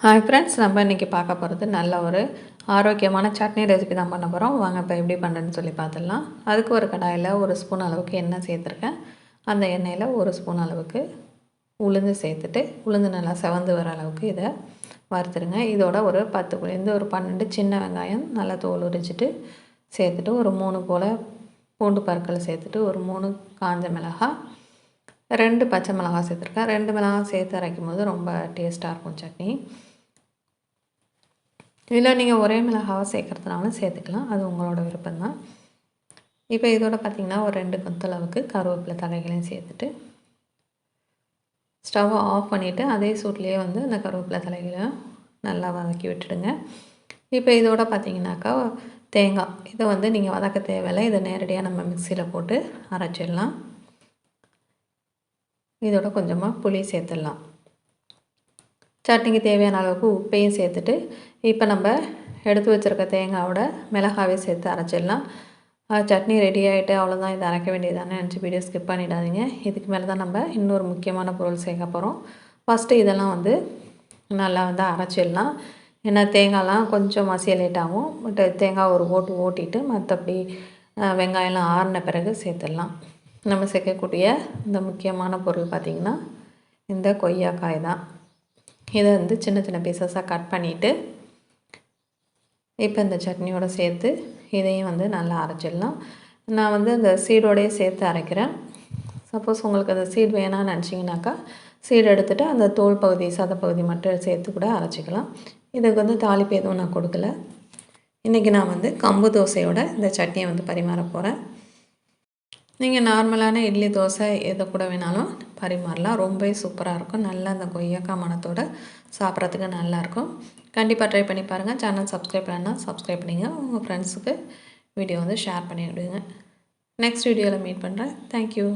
Hi friends நம்ம இன்றைக்கி பார்க்க போகிறது நல்ல ஒரு ஆரோக்கியமான சட்னி ரெசிபி தான் பண்ண போகிறோம் வாங்க இப்போ எப்படி பண்ணுறேன்னு சொல்லி பார்த்துடலாம். அதுக்கு ஒரு கடாயில் ஒரு ஸ்பூன் அளவுக்கு எண்ணெய் சேர்த்துருக்கேன். அந்த எண்ணெயில் ஒரு ஸ்பூன் அளவுக்கு உளுந்து சேர்த்துட்டு உளுந்து நல்லா செவந்து வர அளவுக்கு இதை வறுத்துருங்க. இதோட ஒரு பத்து புளிந்து ஒரு பன்னெண்டு சின்ன வெங்காயம் நல்லா தோல் உரிச்சிட்டு சேர்த்துட்டு ஒரு மூணு போல் பூண்டு பற்களை சேர்த்துட்டு ஒரு மூணு காஞ்ச மிளகாய் ரெண்டு பச்சை மிளகா சேர்த்துருக்கேன். ரெண்டு மிளகா சேர்த்து அரைக்கும் போது ரொம்ப டேஸ்ட்டாக இருக்கும் சட்னி. இல்லை நீங்கள் ஒரே மிளகாவை சேர்க்குறதுனாலும் சேர்த்துக்கலாம். அது உங்களோட விருப்பம்தான். இப்போ இதோட பார்த்திங்கன்னா ஒரு ரெண்டு கொத்தளவுக்கு கருவேப்பிலை தலைகளையும் சேர்த்துட்டு ஸ்டவ்வை ஆஃப் பண்ணிவிட்டு அதே சூட்லேயே வந்து அந்த கருவேப்பிலை தலைகளை நல்லா வதக்கி விட்டுடுங்க. இப்போ இதோட பார்த்திங்கனாக்கா தேங்காய். இதை வந்து நீங்கள் வதக்க தேவையில்லை. இதை நேரடியாக நம்ம மிக்சியில் போட்டு அரைச்சிடலாம். இதோட கொஞ்சமாக புளி சேர்த்துடலாம். சட்னிக்கு தேவையான அளவுக்கு உப்பையும் சேர்த்துட்டு இப்போ நம்ம எடுத்து வச்சுருக்க தேங்காவோட மிளகாவே சேர்த்து அரைச்சிடலாம். சட்னி ரெடி ஆகிட்டு அவ்வளோதான் இதை அரைக்க வேண்டியதானே நினச்சி வீடியோ ஸ்கிப் பண்ணிடாதீங்க. இதுக்கு மேலே தான் நம்ம இன்னொரு முக்கியமான பொருள் சேர்க்க போகிறோம் ஃபஸ்ட்டு இதெல்லாம் வந்து நல்லா வந்து அரைச்சிடலாம். ஏன்னா தேங்காய்லாம் கொஞ்சம் மசிய லேட் ஆகும். பட் தேங்காய் ஒரு ஓட்டு ஓட்டிட்டு மற்றபடி வெங்காயம்லாம் ஆறின பிறகு சேர்த்துடலாம். நம்ம சேர்க்கக்கூடிய இந்த முக்கியமான பொருள் பார்த்திங்கன்னா இந்த கொய்யாக்காய் தான். இதை வந்து சின்ன சின்ன பீசஸாக கட் பண்ணிவிட்டு இப்போ இந்த சட்னியோடு சேர்த்து இதையும் வந்து நல்லா அரைச்சிடலாம். நான் வந்து அந்த சீடோடையே சேர்த்து அரைக்கிறேன். சப்போஸ் உங்களுக்கு அந்த சீட் வேணாம்னு நினச்சிங்கனாக்கா சீடு எடுத்துகிட்டு அந்த தோல் பகுதி சதப்பகுதி மட்டும் சேர்த்து கூட அரைச்சிக்கலாம். இதுக்கு வந்து தாளிப்பு எதுவும் நான் கொடுக்கல. இன்றைக்கி நான் வந்து கம்பு தோசையோட இந்த சட்னியை வந்து பரிமாற போகிறேன் நீங்கள் நார்மலான இட்லி தோசை எதை கூட வேணாலும் பரிமாறலாம். ரொம்பவே சூப்பராக இருக்கும். நல்லா அந்த கொய்யாக்காய் மனத்தோடு சாப்பிட்றதுக்கு நல்லாயிருக்கும் கண்டிப்பாக ட்ரை பண்ணி பாருங்கள் சேனல் சப்ஸ்கிரைப் பண்ணால் சப்ஸ்கிரைப் பண்ணிங்க. உங்கள் ஃப்ரெண்ட்ஸுக்கு வீடியோ வந்து ஷேர் பண்ணி விடுங்க நெக்ஸ்ட் வீடியோவில் மீட் பண்ணுறேன் தேங்க்யூ